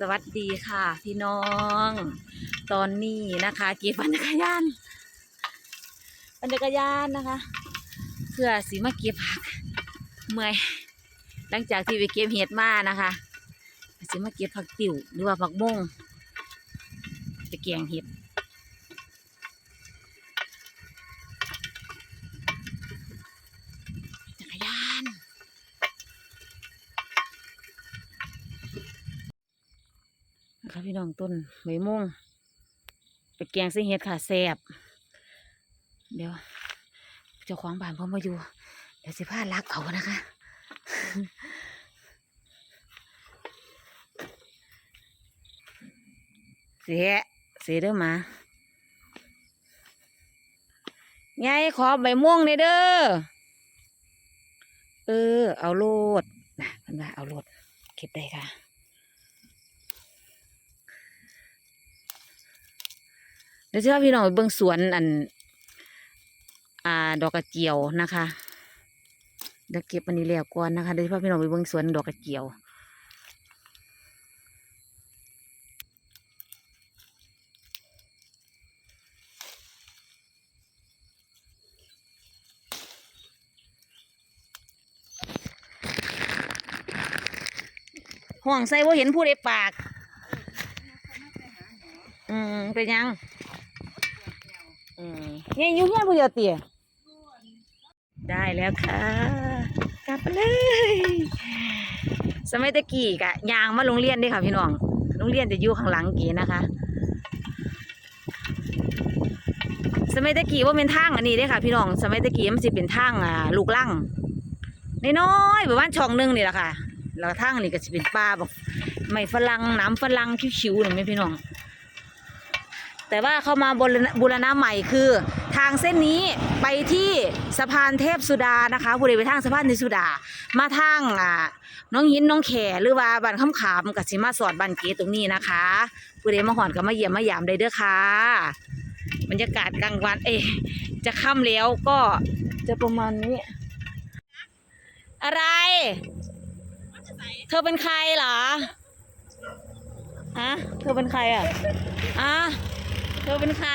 สวัสดีค่ะ พี่น้อง ตอนนี้นะคะเก็บปั่นจักรยานปั่นจักรยานนะคะ เพื่อสีมาเก็บผักเมื่อยหลังจากที่ไปเก็บเห็ดมานะคะสีมาเก็บผักติ๋วหรือว่าผักบงไปแกงเห็ดจักรยาน นะคะ พี่น้องต้นใบม่วงไปแกงใส่เห็ดค่ะแซ่บเดี๋ยวเจ้าของบ้านพ่อมาอยู่ เดี๋ยวสิพาลักเอานะคะ เสียเสียเด้อมาไงขอใบม่วงเลยเด้อ เออ เอาโลดนะเพันว่าเอาโลดเก็บได้ค่ะ ดี๋ยวจะพาพี่น้องไปเบิ่งสวนอัน อ่า ดอกกระเจียวนะคะเดี๋ยวเก็บอันนี้แล้วก่อนนะคะเดี๋ยวจะพาพี่น้องไปเบิ่งสวนดอกกระเจียวห่วงใส่ว่าเห็นผู้ใดปาก อืมเป็นยัง เนี่ยยู่เฮียนผู้เดียวเตี๋ยได้แล้วค่ะ กลับไปเลยสมัยตะกี้กะยางมาโรงเรียนด้ค่ะพี่น้องโรงเรียนจะอยู่ข้างหลังเก๋นะคะ สมัยตะกี้ว่าเป็นทางอันนี้เด้ค่ะ พี่น้องสมัยตะกี้มันสิเป็นทางอ่าลูกลังน้อยๆแบบว่าช่องหนึงนี่แหละค่ะแล้วทางนี่ก็สิเป็นป่าบอกไม่ฝรั่งน้ำฝรั่งคิ้วๆหนึ่งไหมพี่น้อง แต่ว่าเข้ามาบูรณะใหม่คือ ทางเส้นนี้ไปที่สะพานเทพสุดานะคะผู้ใดไปทางสะพานเทพสุดา มาทางอ่าน้องหินน้องแขหรือว่าบ้านคำขามกับสิมาสอดบ้านเกตตรงนี้นะคะผู้ใดมาหอนก็มาเยี่ยมมาหยามได้เด้อค่ะบรรยากาศกลางวันเอ๊ะจะค่ำแล้วก็จะประมาณนี้ อะไร เธอเป็นใครเหรอฮะเธอเป็นใครอะอะ เธอเป็นใคร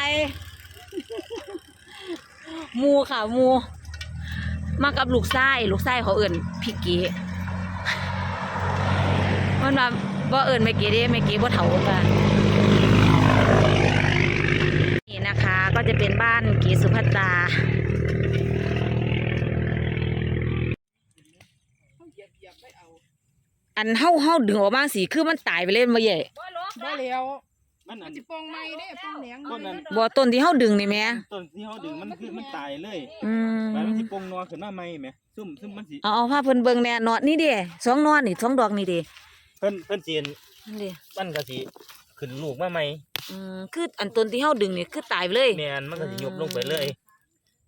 มูค่ะมู มากับลูกไส้ลูกไส้เขาเอิ่นพี่เก๋มันมาบ่เอิ่นไม่เก๋เด้ไม่เก๋บ่เถาค่ะนี่นะคะก็จะเป็นบ้านเก๋สุภัตาอันเฮาเฮาดึงออกมาสิคือมันตายไปเลยบ่ใหญ่บ่แล้ว มันอันสิปองไม้เด้ปองแหนงต้นนั้นบ่ต้นที่เฮาดึงนี่แหม่ต้นที่เขาดึงมันคือมันตายเลยอืมแล้วมันสิปงนอขึ้นมาใหม่แหมซุ่มซุ่มมันสิเอาเอาพาเพิ่นเบิ่งแหน่นอดนี่เด้สองนอดนี่สองดอกนี่เด้เพิ่นเพิ่นสินั่นเด้มันก็สิขึ้นลูกมาใหม่อืมคืออันต้นที่เฮาดึงนี่คือตายไปเลยแม่นมันก็สิยกลงไปเลย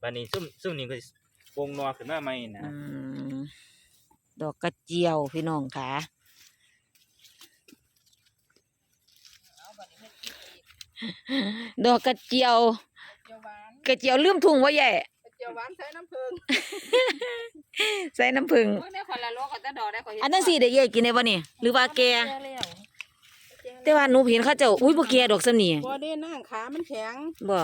บัดนี้ซุ่มซุ่มนี่ก็สิปงนอขึ้นมาใหม่นะอืมดอกกระเจียวพี่น้องค่ะ ดอกกระเจียว เจียวหวานกระเจียวลืมถุงว่าใหญ่ เจียวหวานใส่น้ำผึ้งใส่น้ำผึ้งโอ้ยได้คนละโลก็จะดอกได้คนอันนั้นสิได้ใหญ่กินได้บ่นี่หรือว่าแกแล้วแต่ว่าหนูเห็นเขาเจ้า อุ้ยบ่แกดอกซำนี่บ่ได้นั่งขามันแข็งบ่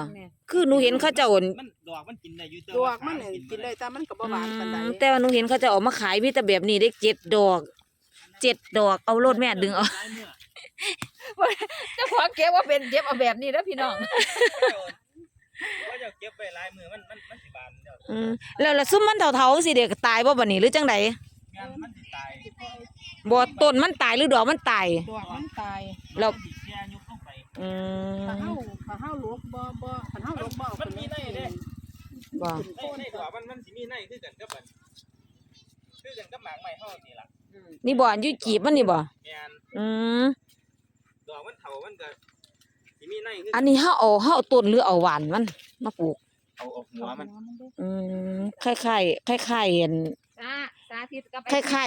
คือหนูเห็นเขาเจ้าอั่นมันดอกมันกินได้อยู่แต่ดวว่ากมันน่ะกินได้แต่มันก็บ่หวานปานใดอืมแต่ว่าหนูเห็นเขาจะเออกมาขายมีแต่แบบนี้ได้เจ็ดดอก เจ็ดดอกเอาโลดแม่ดึงเอา หลายมื้อ เจ้าของเก็บว่าเป็นเก็บเอาแบบนี้แล้วพี่น้องว่าจะเก็บไว้หลายมื้อมันมันมันสิบานเดี๋ยวอืมแล้วแล้วซุ่มมันเถาๆสิเด็กตายบ่บัดนี้หรือจังไดงานมันสิตายบ่ต้นมันตายหรือดอกมันตาย ดอกมันตายแล้ว มันสิแก่ยกลงไป อืถ้ามเฮาถ้าเฮาลกบ่บ่ถ้าเฮาลกบ่เอามันมีได้เด้ บ่ในในดอกมันมันสิมีในคือกันกับอันคือกันกับหมากไม้เฮานี่ล่ะนี่บ่อันอยู่จีบมันนี่บ่แม่นอืม ดอกมันเฒ่ามันก็สิมีในคืออันนี้เฮาเอาเฮาเอาต้นหรือเอาหวานมัน มาปลูก เอาเอาหัวมันอืมคล้ายๆคล้ายๆอัน สาสาธิตกับคล้ายคล้า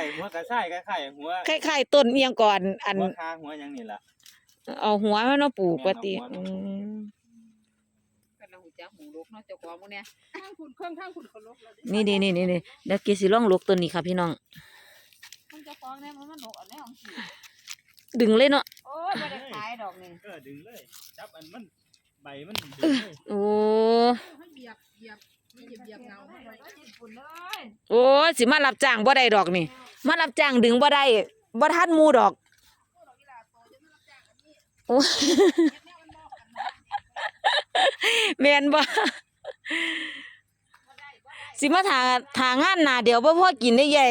ยๆหัวกระส่ายคล้ายๆหัวๆคล้ายๆต้นเอียงก่อน อัน หัวคาหัวหยังนี่ล่ะ เอาหัวมันมาปลูกปกติแม่นเอาหัวอืมกันหูจักหูลกเนาะเจ้าของมื้อเนี้ยทางคุณเครื่องทางคุณเขาลกแล้วนี่นี่นี่นี่นี่เดี๋ยวเกสิลองลูกตัวนี้ค่ะพี่น้อง มันเจ้าของเนี่ยมันมันลกอันนี้ของสิ ดึงเลยเนาะโอ้ยบ่ได้ขายดอกนี่เออดึงเลย จับอันมันใบมันดึงเลยโอ้ให้เหยียบเหยียบเหยียบเหยียบเงาให้ไว้ญี่ปุ่นเลยโอ้ยสิมารับจ้างบ่ได้ดอกนี่ มารับจ้างดึงบ่ได้บ่ทันหมู่ดอกโอ้แม่นบ่สิมาถาถางานหน้าเดียวบ่พอกินได้แย่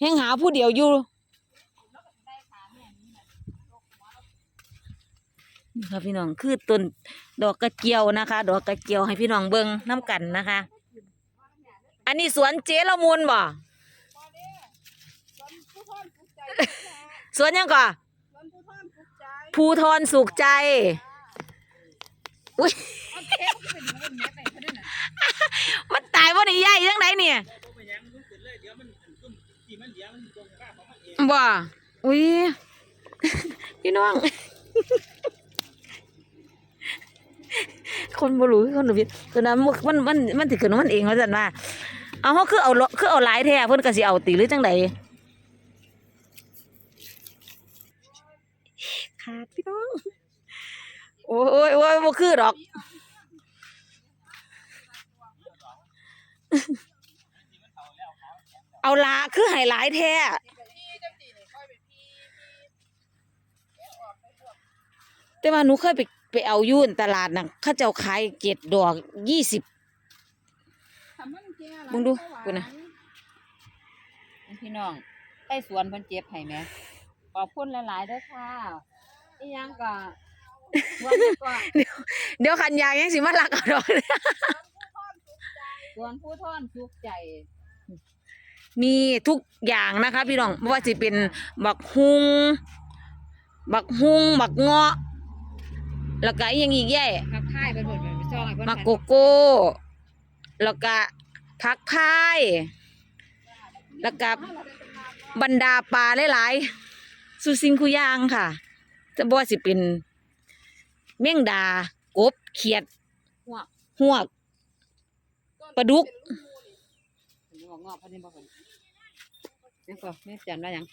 แฮงหาผู้เดียวอยู่ นี่ค่ะพี่น้องคือต้นดอกกระเจียวนะคะ ดอกกระเจียวให้พี่น้องเบิ่งน้ำกันนะคะ อันนี้สวนเจละมุนบ่สวนยังก่อภูทอนสุขใจภูทรสุขใจอุ้ยเอาเทปเป็นหันแม่ไปเขาได้น่ะมันตายบ่ได้ใหญ่จังไดเนี่ยบ่ไปยังมันเนี่ยบ่อุ้ยพี่น้อง คนบ่รู้คือคนบ่ผิดตัวนั้นมันมันมันมันสิขึ้นของมันเองว่าซั่นว่าเอาเฮาคือเอาเลาะคือเอาหลายแท้เพิ่นก็สิเอาติหรือจังไดขาดพี่น้องโอ้ยโอ้ยโอ้ยบ่คือดอกเอาละคือให้หลายแท้พี่จังสีนี่ค่อยไปพี่แต่ว่าหนูเคยไป ไปเอาอยุ่นตลาดน่ะเขาเจ้าขายเกล็ดดอกยี่สิบทำมันแก่หลายมึงดูเบาหวากูน่ะพี่น้องใต้สวนเพิ่นเจ็บให้แหมขอบคุณหลายๆเด้อค่ะอีหยังก็วันนี้ก็เดี๋ยวขันยางยังสิมาลักเอาดอกสวนผู้ทอนสุขใจ มีทุกอย่างนะคะ พี่น้องไม่ว่าสิเป็นบักฮุง บักฮุงบักเงาะ แล้วก็อีกอย่างอีกแย่ทักทายเพิ่นเพิ่นไปซ่องให้เพิ่นมักโกโก้ แล้วก็พักพาย แล้วก็บรรดาปลาหลายๆสุสิงคุยางค่ะจะบอกว่าสิเป็นเม่งดากบเขียดหัวหวกปลาดุก งอกงอกเพิ่นนี่บ่เพิ่นนี่ก็แม่จันว่าหยัง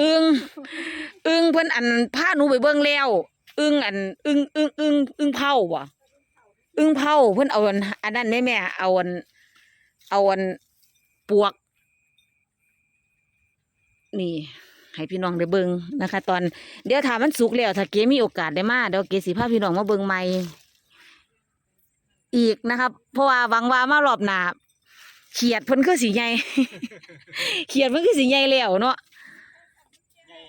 อึงอึงเพิ่นอันพาหนูไปเบิ่งแล้วอึงอันอึงอึงอึงอึงเผาบ่อึงเผาเพิ่นเอาอันอันนั้นแม่แม่เอาอันเอาอันปวก นี่ ให้พี่น้องได้เบิ่งนะคะ ตอน เดี๋ยวถามมันสุกแล้วถ้าเก๋มีโอกาสได้มาเดี๋ยวเก๋สิพาพี่น้องมาเบิ่งใหม่อีกนะครับ เพราะว่าหวังว่ามารอบหน้าเขียดเพิ่นคือสีใหญ่เขียดเพิ่นคือสีใหญ่แล้วเนาะ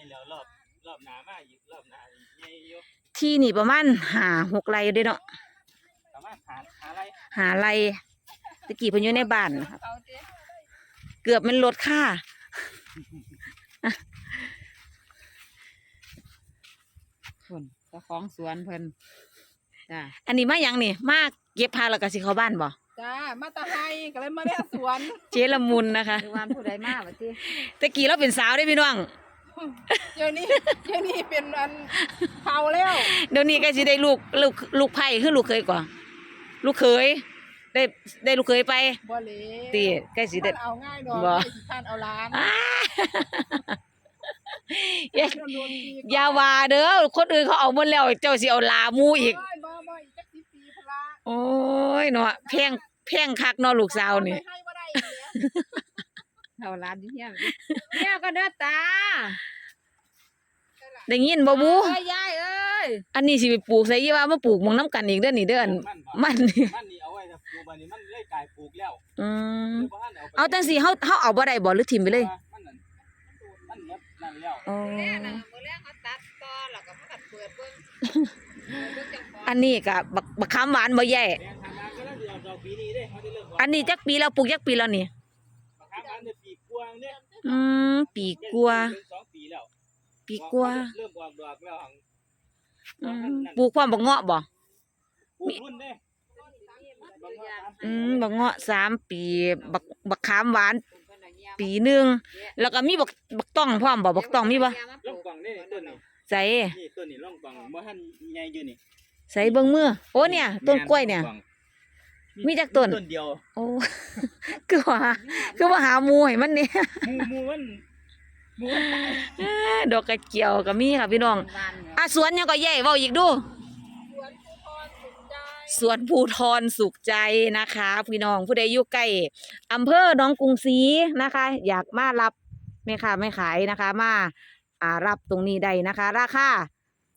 แล้วรอบรอบหน้ามาอีกรอบหน้าอีกใหญ่อยู่ที่นี่ประมาณหาหกไร่เด้เนาะสามารถหาหาอะไรหาไร่ตะกี้เพิ่นอยู่ในบ้านนะครับ เอาติเกือบมันลดค่าเพิ่นเจ้าของสวนเพิ่นจ้าอันนี้มาหยังนี่มาเก็บพาแล้วก็สิเข้าบ้านบ่จ้ามาตาไฮก็เลยมาเรียกสวนเจละมุนนะคะ หรือว่าผู้ใดมาว่าติ ตะกี้เราเป็นสาวได้พี่น้อง เดี๋ยวนี้เดี๋ยวนี้เป็นอันเฒ่าแล้วเดี๋ยวนี้ก็สิได้ลูกลูกลูกไผ่คือลูกเคยกว่าลูกเคย ได้ได้ลูกเคยไปบ่เหลตีใกล้สิได้มันเอาง่ายดอกบ่ไม่สิทานเอาล้านอ้าอย่าโดนโดนดีอย่าว่าเด้อคนอื่นเขาเอาหมดแล้วเจ้าสิเอาลาหมูอีกโยบ่บ่อีกจักสิบปีพนละโอ้ยเนาะแพงแพงคักเนาะลูกสาวนี่ให้บ่ได้อีกแล้ว เอาล้านอยู่เฮียเฮียก็เด้อตาได้ยินบ่บูเอ้ยยายเอ้ยอันนี้สิไปปลูกใส่ยี่ว่ามาปลูกหมองน้ำกันอีกเด้อนี่เด้ออัน มันบ่มันนี่มันนี่เอาไว้ถ้าปลูกบัดนี้มันเลยกลายปลูกแล้วอืมเลยบ่ทันเอาไปเอาจังสิเฮาเฮาเอาบ่ได้บ่หรือถิ่มไปเลยมันนั่นมันหมดนั่นแล้วอ๋อแม่น่ะมื้อแรกเขาตัดต่อแล้วก็มากัดเปิดเบิ่งเบิ่งจังของอันนี้ก็บักบักขามหวานบ่แย่ แดงทางนั้นก็แล้วสิเอาดอกปีนี้เด้เขาจะเริ่มว่าอันนี้จักปีแล้วปลูกจักปีแล้วนี่ บักขามอันนี้ปีก วางเนี่ยอืมปีกลัวาสองปีแล้วปีกลัวาเริ่มออกดอกแล้วหั่งอืมปลูกความบักเงาะบ่ปลูกรุ่นเด้บักว่าสามอืมบักเงาะสามปีบักบักขามหวานเพิ่นน่ะเงียบปีหนึงแล้วก็มีบักบักต้องพร้อมบ่บักต้องมีบ่ล่องกล่องนี่ต้นนี่ใส่นี่ต้นนี่ล่องกล่องบ่ทันใหญ่อยู่นี่ใส่เบิ่งมือโอ้เนี่ย ต้นกล้วยเนี่ย ล่อง มีจักต้น ต้นเดียวโอ้ คือว่าคือว่าหาหมูให้มันเนี่ยหมูหมูมันเอ้อดอกกระเจียวก็มีค่ะพี่น้องบ้านเนี่ยอะสวนยังก็แย่เว้าอีกดู สวนภูทรสุขใจนะคะ พี่น้องผู้ใดอยู่ใกล้อำเภอหนองกรุงศรีนะคะ อยากมารับแม่ค้าไม่ขายนะคะ มาอ่ารับตรงนี้ได้นะคะ ราคา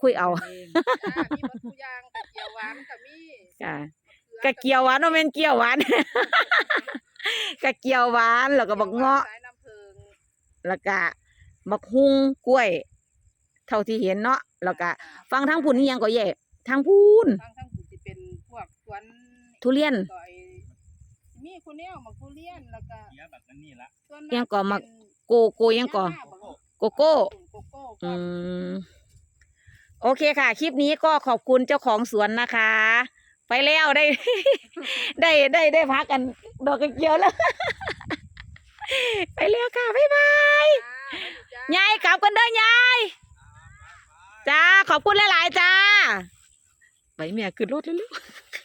คุยเอาเองจ้ามีหมดทุกอย่างกระเจียวหวานก็มี ค่ะ กะเกียวหวานโนเมนเกียวหวาน กะเกียวหวานแล้วก็บักเงาะสายน้ำผึ้งแล้วก็บักฮุงกล้วย เท่าที่เห็นเนาะแล้วก็ฟังทั้งพุ่นนี่ยังก็แย่ทั้งพุ่นบางทั้งสิเป็นพวกสวนทุเรียนก็ไอ้มีคุณแนวมาทุเรียนแล้วก็เสียแบบนั้นนี่ละส่วนยังก็มักเป็นโกโกยังก่อ โกโก้ โกโก้อืม โอเคค่ะ คลิปนี้ก็ขอบคุณเจ้าของสวนนะคะ ไปแล้วได้ ได้ได้ได้พักกัน ดอกกระเจียวแล้ว ไปแล้วค่ะบ๊ายบายจ้ายายกลับกันเด้อยายจ้าขอบคุณหลายๆจ้าไปเมียขึ้นรถเร็วๆ